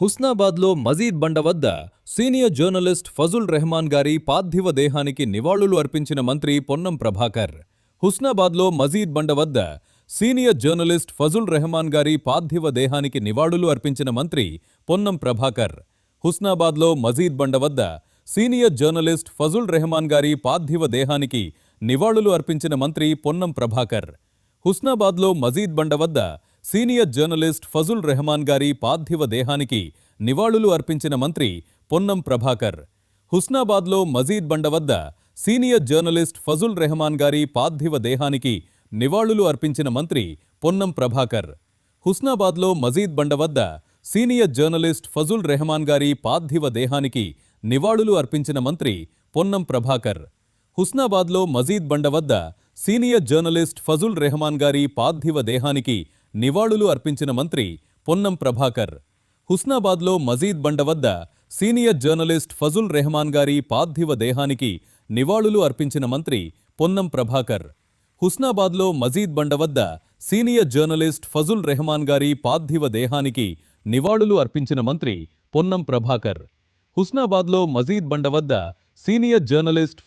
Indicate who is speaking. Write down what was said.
Speaker 1: హుస్నాబాద్లో మజీద్ బండ వద్ద senior journalist Fazlul Rahman గారి పార్థివ దేహానికి నివాళులు అర్పించిన మంత్రి పొన్నం ప్రభాకర్. హుస్నాబాద్లో మజీద్ బండ వద్ద సీనియర్ జర్నలిస్ట్ ఫజుల్ రెహమాన్ గారి పార్థివ దేహానికి నివాళులు అర్పించిన మంత్రి పొన్నం ప్రభాకర్. హుస్నాబాద్లో మజీద్ బండ వద్ద సీనియర్ జర్నలిస్ట్ ఫజుల్ రెహమాన్ గారి పార్థివ దేహానికి నివాళులు అర్పించిన మంత్రి పొన్నం ప్రభాకర్. హుస్నాబాద్లో మజీద్ బండ వద్ద సీనియర్ జర్నలిస్ట్ ఫజుల్ రెహమాన్ గారి పార్థివ దేహానికి నివాళులు అర్పించిన మంత్రి పొన్నం ప్రభాకర్. హుస్నాబాద్లో మజీద్ బండ వద్ద సీనియర్ జర్నలిస్ట్ ఫజుల్ రెహమాన్ గారి పార్థివ దేహానికి నివాళులు అర్పించిన మంత్రి పొన్నం ప్రభాకర్. హుస్నాబాద్లో మజీద్ బండ వద్ద సీనియర్ జర్నలిస్ట్ ఫజుల్ రెహమాన్ గారి పార్థివ దేహానికి నివాళులు అర్పించిన మంత్రి పొన్నం ప్రభాకర్. హుస్నాబాద్లో మజీద్ బండ వద్ద సీనియర్ జర్నలిస్ట్ ఫజుల్ రెహమాన్ గారి పార్థివ దేహానికి నివాళులు అర్పించిన మంత్రి పొన్నం ప్రభాకర్. హుస్నాబాద్లో మజీద్ బండ వద్ద సీనియర్ జర్నలిస్ట్ ఫజుల్ రెహమాన్ గారి పార్థివ దేహానికి నివాళులు అర్పించిన మంత్రి పొన్నం ప్రభాకర్. హుస్నాబాద్లో మజీద్ బండ వద్ద సీనియర్ జర్నలిస్ట్ ఫజుల్ రెహమాన్ గారి పార్థివ దేహానికి నివాళులు అర్పించిన మంత్రి పొన్నం ప్రభాకర్. హుస్నాబాద్లో మజీద్ బండ వద్ద సీనియర్ జర్నలిస్ట్